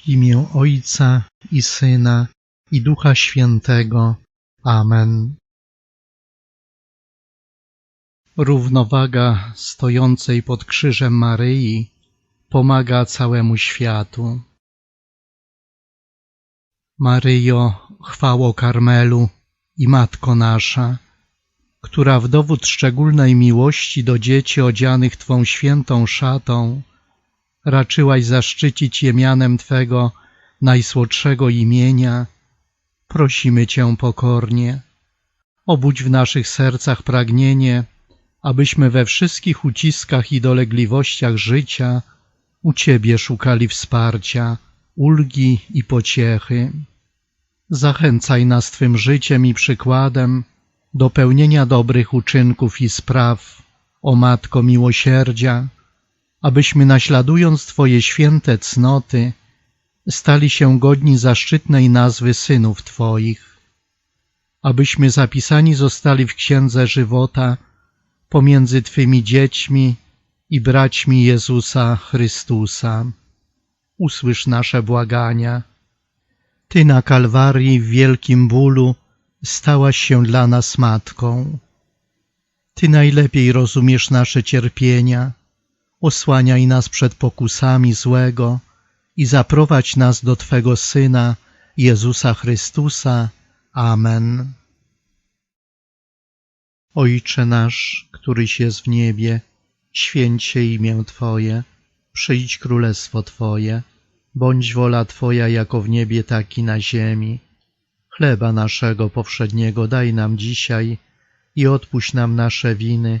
W imię Ojca i Syna i Ducha Świętego. Amen. Równowaga stojącej pod krzyżem Maryi pomaga całemu światu. Maryjo, chwało Karmelu i Matko nasza, która w dowód szczególnej miłości do dzieci odzianych Twą świętą szatą raczyłaś zaszczycić je mianem Twego najsłodszego imienia, prosimy Cię pokornie. Obudź w naszych sercach pragnienie, abyśmy we wszystkich uciskach i dolegliwościach życia u Ciebie szukali wsparcia, ulgi i pociechy. Zachęcaj nas Twym życiem i przykładem do pełnienia dobrych uczynków i spraw, o Matko miłosierdzia, abyśmy naśladując Twoje święte cnoty, stali się godni zaszczytnej nazwy synów Twoich, abyśmy zapisani zostali w Księdze Żywota pomiędzy Twymi dziećmi i braćmi Jezusa Chrystusa. Usłysz nasze błagania. Ty na Kalwarii w wielkim bólu stałaś się dla nas Matką. Ty najlepiej rozumiesz nasze cierpienia, osłaniaj nas przed pokusami złego i zaprowadź nas do Twego Syna, Jezusa Chrystusa. Amen. Ojcze nasz, któryś jest w niebie, święć się imię Twoje, przyjdź królestwo Twoje, bądź wola Twoja jako w niebie, tak i na ziemi. Chleba naszego powszedniego daj nam dzisiaj i odpuść nam nasze winy,